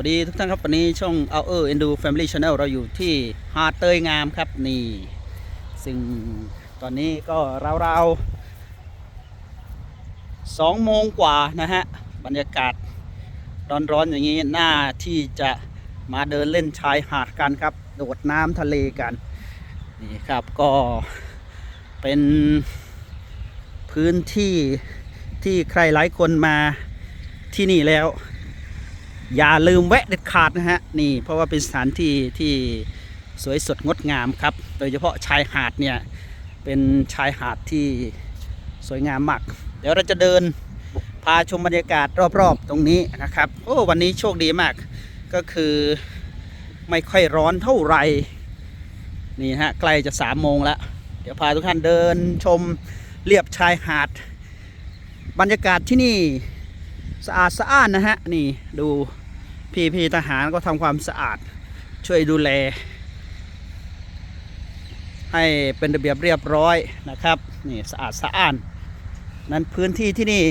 วัสดีทุกท่านครับวันนี้ช่อง o u r Endo Family Channel เราอยู่ที่หาดเตยงามครับนี่ ซึ่งตอนนี้ก็ราวๆสองโมงกว่านะฮะ บรรยากาศร้อนๆอย่างนี้น่าที่จะมาเดินเล่นชายหาดกันครับ โดดน้ำทะเลกัน นี่ครับก็เป็นพื้นที่ที่ใครหลายคนมาที่นี่แล้ว อย่าลืมแวะเด็ดขาดนะฮะนี่เพราะว่าเป็นสถานที่ที่สวยสดงดงามครับ โดยเฉพาะชายหาดเนี่ยเป็นชายหาดที่สวยงามมาก เดี๋ยวเราจะเดินพาชมบรรยากาศรอบๆตรงนี้นะครับโอ้วันนี้โชคดีมาก ก็คือไม่ค่อยร้อนเท่าไหร่นี่ฮะใกล้จะสามโมงแล้วเดี๋ยวพาทุกท่านเดินชมเรียบชายหาด บรรยากาศที่นี่ สะอาดสะอ้านนะฮะ นี่ดูพี่พี่ทหารก็ทำความสะอาดช่วยดูแล ให้เป็นระเบียบเรียบร้อยนะครับนี่สะอาดสะอ้าน นั้นพื้นที่ที่นี่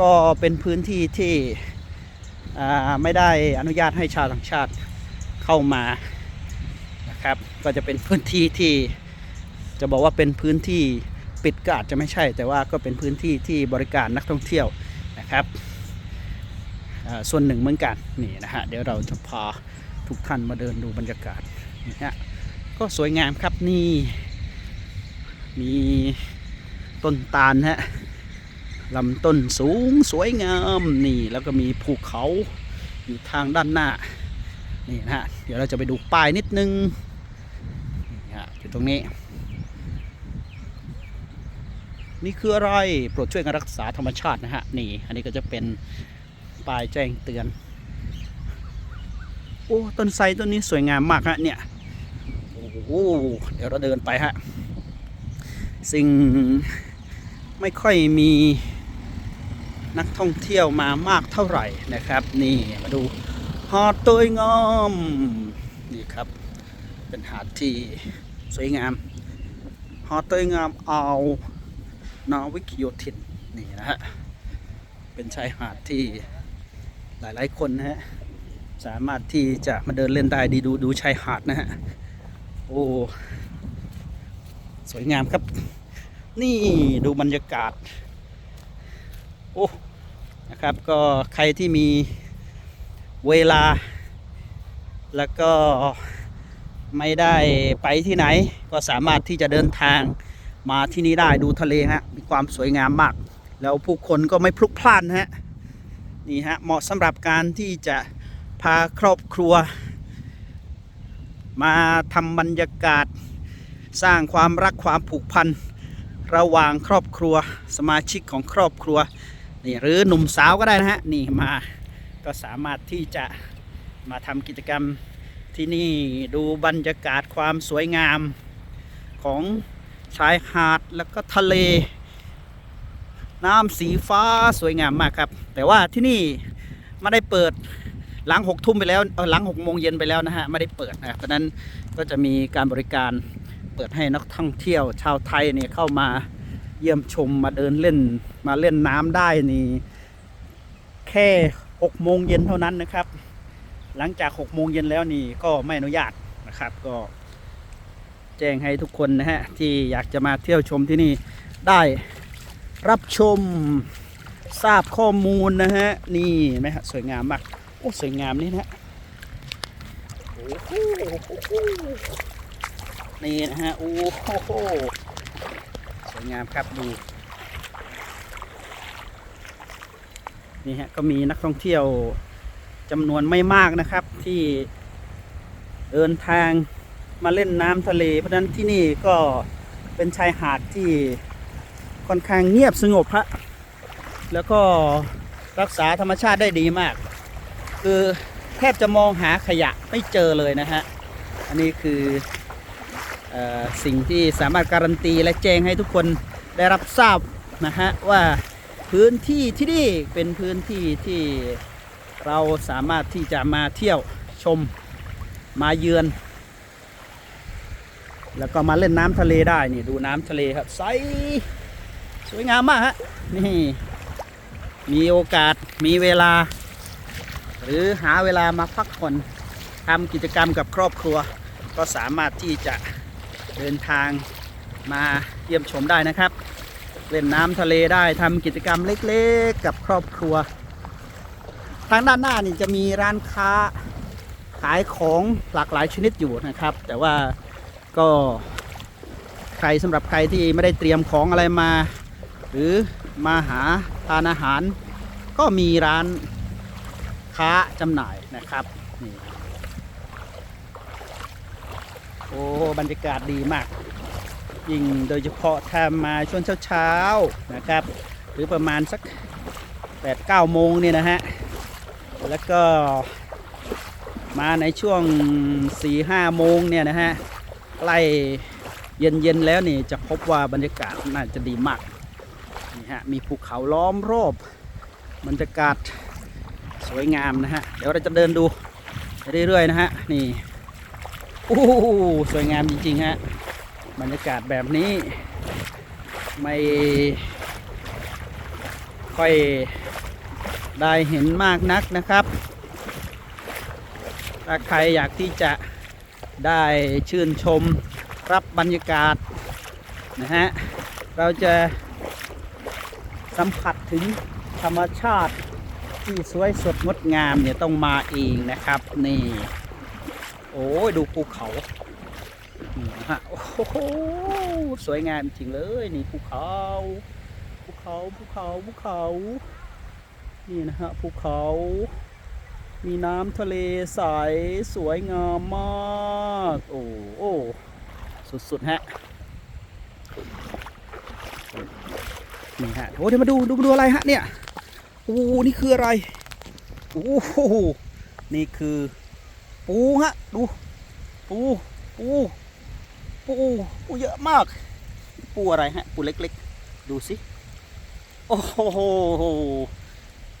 ก็เป็นพื้นที่ที่ไม่ได้อนุญาตให้ชาวต่างชาติเข้ามานะครับก็จะเป็นพื้นที่ที่จะบอกว่าเป็นพื้นที่ปิดก็อาจจะไม่ใช่ แต่ว่าก็เป็นพื้นที่ที่บริการนักท่องเที่ยวนะครับ ส่วนหนึ่งเหมือนกันนี่นะฮะเดี๋ยวเราจะพาทุกท่านมาเดินดูบรรยากาศนี่ฮะก็สวยงามครับนี่มีต้นตาลฮะลำต้นสูงสวยงามนี่แล้วก็มีภูเขาอยู่ทางด้านหน้านี่นะฮะเดี๋ยวเราจะไปดูป้ายนิดนึงนี่ฮะอยู่ตรงนี้ นี่คืออะไรโปรดช่วยกันรักษาธรรมชาตินะฮะนี่อันนี้ก็จะเป็น ป้ายแจ้งเตือน โอ้ ต้นไทรต้นนี้สวยงามมากฮะเนี่ย โอ้โหเดี๋ยวเราเดินไปฮะ สิ่งไม่ค่อยมีนักท่องเที่ยวมามากเท่าไหร่นะครับ นี่มาดูหาดเตยงามนี่ครับ เป็นหาดที่สวยงามหาดเตยงามเอานาวิกโยธินนี่นะฮะ เป็นชายหาดที่ หลายๆคนนะฮะ สามารถที่จะมาเดินเล่นได้ดีดูดูชายหาดนะฮะ โอ้ สวยงามครับ นี่ดูบรรยากาศ โอ้ นะครับก็ใครที่มีเวลา แล้วก็ไม่ได้ไปที่ไหน ก็สามารถที่จะเดินทางมาที่นี่ได้ดูทะเลฮะ มีความสวยงามมาก แล้วผู้คนก็ไม่พลุกพล่านฮะ นี่ฮะเหมาะสำหรับการที่จะพาครอบครัว มาทำบรรยากาศ สร้างความรักความผูกพัน ระหว่างครอบครัวสมาชิกของครอบครัวนี่หรือหนุ่มสาวก็ได้นะฮะนี่มาก็สามารถที่จะมาทำกิจกรรมที่นี่ดูบรรยากาศความสวยงามของชายหาดแล้วก็ทะเล น้ำสีฟ้าสวยงามมากครับ แต่ว่าที่นี่ไม่ได้เปิดหลังหกทุ่มไปแล้วหลังหกโมงเย็นไปแล้วนะฮะไม่ได้เปิดนะครับเพราะนั้นก็จะมีการบริการเปิดให้นักท่องเที่ยวชาวไทยเนี่ยเข้ามาเยี่ยมชมมาเดินเล่นมาเล่นน้ำได้นี่แค่หกโมงเย็นเท่านั้นนะครับ หลังจากหกโมงเย็นแล้วนี่ก็ไม่อนุญาตนะครับ ก็แจ้งให้ทุกคนนะฮะที่อยากจะมาเที่ยวชมที่นี่ได้รับชม ทราบข้อมูลนะฮะ นี่ไหมฮะ สวยงามมาก โอ้ สวยงามนี่นะฮะนี่นะฮะ โอ้โหสวยงามครับดู นี่ฮะ ก็มีนักท่องเที่ยวจำนวนไม่มากนะครับที่เดินทางมาเล่นน้ำทะเล เพราะฉะนั้นที่นี่ก็เป็นชายหาดที่ค่อนข้างเงียบสงบฮะ แล้วก็รักษาธรรมชาติได้ดีมาก คือแทบจะมองหาขยะไม่เจอเลยนะฮะ อันนี้คืออสิ่งที่สามารถการันตีและแจ้งให้ทุกคนได้รับทราบนะฮะว่าพื้นที่ที่นี่เป็นพื้นที่ที่เราสามารถที่จะมาเที่ยวชมมาเยือน แล้วก็มาเล่นน้ำทะเลได้นี่ดูน้ำทะเลครับใสสวยงามมากฮะนี่ มีโอกาสมีเวลา หรือหาเวลามาพักผ่อนทำกิจกรรมกับครอบครัว ก็สามารถที่จะเดินทางมาเยี่ยมชมได้นะครับ เล่นน้ำทะเลได้ทำกิจกรรมเล็กๆ กับครอบครัว ทางด้านหน้านี่จะมีร้านค้าขายของหลากหลายชนิดอยู่นะครับ แต่ว่าก็ใครสำหรับใครที่ไม่ได้เตรียมของอะไรมา หรือมาหา ทานอาหาร ก็มีร้านค้าจำหน่ายนะครับนี่โอ้บรรยากาศดีมาก ยิ่งโดยเฉพาะถ้ามาช่วงเช้าๆนะครับ หรือประมาณสัก8-9โมงเนี่ยนะฮะ แล้วก็มาในช่วง 4-5 โมงเนี่ยนะฮะ ใกล้เย็นๆแล้วนี่จะพบว่าบรรยากาศน่าจะดีมาก นี่ฮะมีภูเขาล้อมรอบบรรยากาศสวยงามนะฮะ เดี๋ยวเราจะเดินดูเรื่อยๆนะฮะ นี่โอ้สวยงามจริงๆฮะ บรรยากาศแบบนี้ ไม่ค่อยได้เห็นมากนักนะครับ ถ้าใครอยากที่จะได้ชื่นชมรับบรรยากาศนะฮะ เราจะ สัมผัสถึงธรรมชาติที่สวยสดงดงามเนี่ยต้องมาเองนะครับ นี่ โอ้ยดูภูเขานี่นะฮะโอ้โหสวยงามจริงเลยนี่ภูเขาภูเขาภูเขาภูเขานี่นะฮะภูเขา มีน้ำทะเลใสสวยงามมาก โอ้โอ้สุดๆฮะ นี่ฮะโอ้เดี๋ยวมาดูดูมาดูอะไรฮะเนี่ยโอ้นี่คืออะไรโอ้โหนี่คือปูฮะดูปูปูปูปูเยอะมาก ปูอะไรฮะปูเล็กๆ ดูสิโอ้โห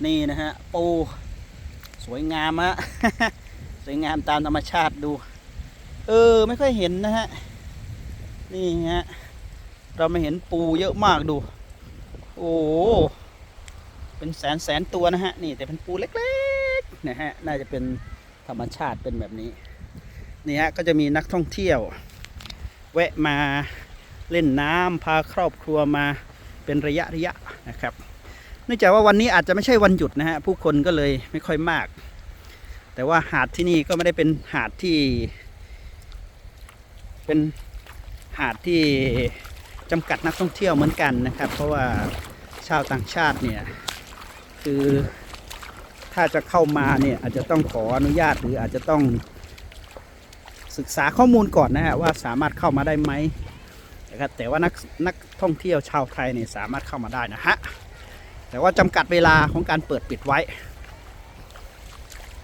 นี่นะฮะปูสวยงามฮะสวยงามตามธรรมชาติดู เออไม่ค่อยเห็นนะฮะนี่ฮะเราไม่เห็นปูเยอะมากดู โอ้เป็นแสนแสนตัวนะฮะ นี่แต่เป็นปูเล็กๆนะฮะ น่าจะเป็นธรรมชาติเป็นแบบนี้ นี่ฮะ ก็จะมีนักท่องเที่ยว แวะมาเล่นน้ำพาครอบครัวมาเป็นระยะระยะนะครับ เนื่องจากว่าวันนี้อาจจะไม่ใช่วันหยุดนะฮะ ผู้คนก็เลยไม่ค่อยมาก แต่ว่าหาดที่นี่ก็ไม่ได้เป็นหาดที่ เป็นหาดที่ จำกัดนักท่องเที่ยวเหมือนกันนะครับ เพราะว่าชาวต่างชาติเนี่ยคือถ้าจะเข้ามาเนี่ยอาจจะต้องขออนุญาตหรืออาจจะต้องศึกษาข้อมูลก่อนนะฮะว่าสามารถเข้ามาได้ไหมนะครับแต่ว่านักนักท่องเที่ยวชาวไทยเนี่ยสามารถเข้ามาได้นะฮะแต่ว่าจำกัดเวลาของการเปิดปิดไว้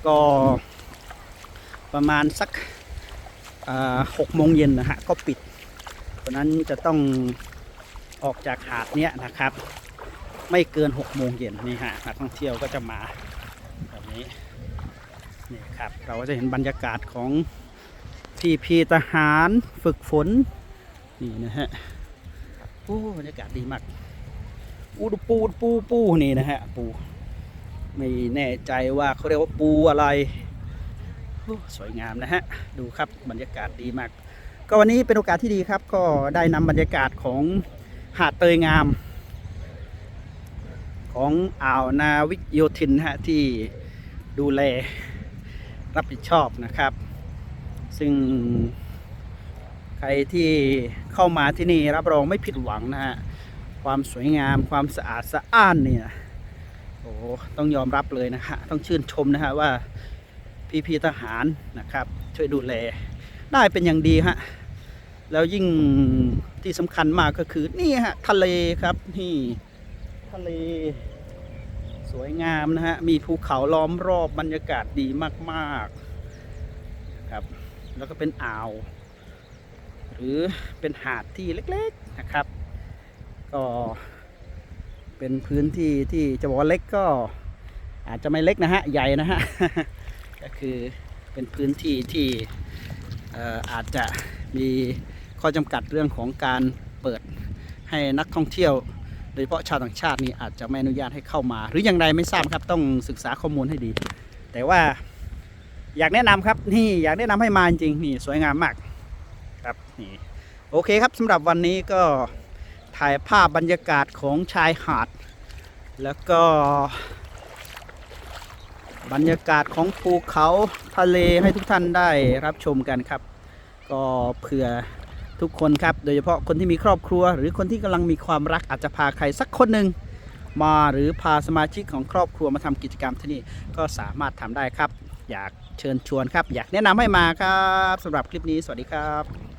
ก็ประมาณสักหกโมงเย็นนะฮะก็ปิด เพราะนั้นจะต้องออกจากหาดเนี้ยนะครับ ไม่เกินหกโมงเย็นนี่ฮะนักท่องเที่ยวก็จะมาแบบนี้นี่ครับเราก็จะเห็นบรรยากาศของพี่พีทหารฝึกฝนนี่นะฮะโอ้บรรยากาศดีมากอูดปูปูปูนี่นะฮะปูไม่แน่ใจว่าเขาเรียกว่าปูอะไรสวยงามนะฮะ ดูครับบรรยากาศดีมาก ก็วันนี้เป็นโอกาสที่ดีครับ ก็ได้นำบรรยากาศของหาดเตยงาม ของอ่าวนาวิกโยธินฮะที่ดูแลรับผิดชอบนะครับ ซึ่งใครที่เข้ามาที่นี่รับรองไม่ผิดหวังนะฮะความสวยงามความสะอาดสะอ้านเนี่ยโอ้ต้องยอมรับเลยนะฮะต้องชื่นชมนะฮะว่าพี่พี่ๆทหารนะครับ ช่วยดูแลได้เป็นอย่างดีฮะ แล้วยิ่งที่สำคัญมากก็คือนี่ฮะทะเลครับนี่ทะเล สวยงามนะฮะ มีภูเขาล้อมรอบบรรยากาศดีมากๆครับ แล้วก็เป็นอ่าว หรือเป็นหาดที่เล็กๆนะครับ ก็เป็นพื้นที่ที่จะบอกว่าเล็กก็อาจจะไม่เล็กนะฮะ ใหญ่นะฮะ ก็คือเป็นพื้นที่ที่อออาจจะมี ข้อจำกัดเรื่องของการเปิดให้นักท่องเที่ยว โดยเฉพาะชาวต่างชาตินี่อาจจะไม่อนุญาตให้เข้ามา หรืออย่างไรไม่ทราบครับต้องศึกษาข้อมูลให้ดี แต่ว่าอยากแนะนำครับนี่อยากแนะนำให้มาจริงนี่สวยงามมากครับนี่โอเคครับสำหรับวันนี้ก็ถ่ายภาพบรรยากาศของชายหาด แล้วก็บรรยากาศของภูเขาทะเลให้ทุกท่านได้รับชมกันครับ ก็เผื่อ ทุกคนครับ โดยเฉพาะคนที่มีครอบครัว หรือคนที่กำลังมีความรักอาจจะพาใครสักคนหนึ่งมาหรือพาสมาชิกของครอบครัวมาทำกิจกรรมที่นี่ก็สามารถทำได้ครับ อยากเชิญชวนครับ อยากแนะนำให้มาครับสำหรับคลิปนี้สวัสดีครับ